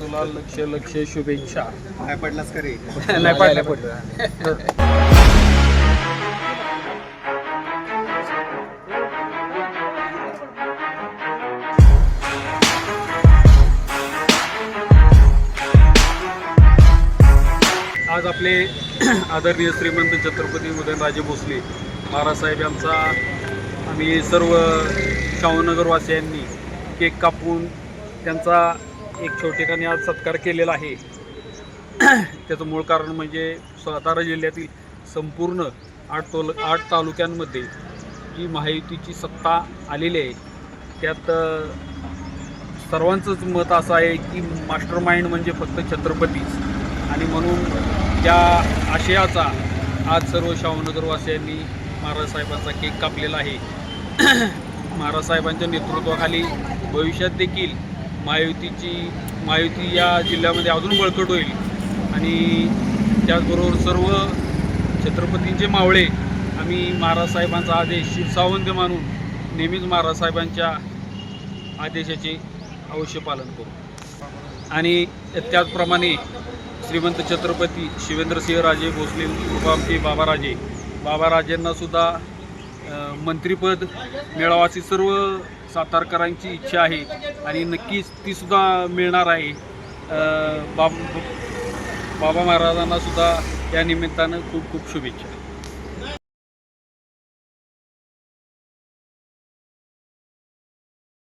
तुला लक्ष लक्ष शुभेच्छा. काय पडलास का रे? नाही पाहिलं पडलं. आज आपले आदरणीय श्रीमंत छत्रपती उदयनराजे भोसले महाराजसाहेब यांचा आम्ही सर्व शाहूनगरवासियांनी केक कापून त्यांचा एक छोटेखानी आज सत्कार केलेला आहे. त्याचं मूळ कारण म्हणजे सातारा जिल्ह्यातील संपूर्ण आठ तोल आठ तालुक्यांमध्ये जी महायुतीची सत्ता आलेली आहे त्यात सर्वांचंच मत असं आहे की मास्टर माइंड म्हणजे फक्त छत्रपतीच. आणि म्हणून त्या आशयाचा आज सर्व शाहूनगरवासियांनी महाराज साहेबांचा केक कापलेला आहे. महाराज साहेबांच्या नेतृत्वाखाली भविष्यात देखील महायुतीची महायुती या जिल्ह्यामध्ये अजून बळकट होईल. आणि त्याचबरोबर सर्व छत्रपतींचे मावळे आम्ही महाराज साहेबांचा आदेश शिवसावंत मानून नेहमीच महाराज साहेबांच्या आदेशाचे अवश्य पालन करू. आणि त्याचप्रमाणे श्रीमंत छत्रपती शिवेंद्रसिंह राजे भोसले उपामते बाबाराजे बाबाराजेंनासुद्धा मंत्रीपद अ, मंत्रिपद मिळावं सर्व सातारकरांची इच्छा आहे आणि नक्कीच तीसुद्धा मिळणार आहे. बाब बाबा महाराजांनासुद्धा या निमित्तानं खूप खूप शुभेच्छा.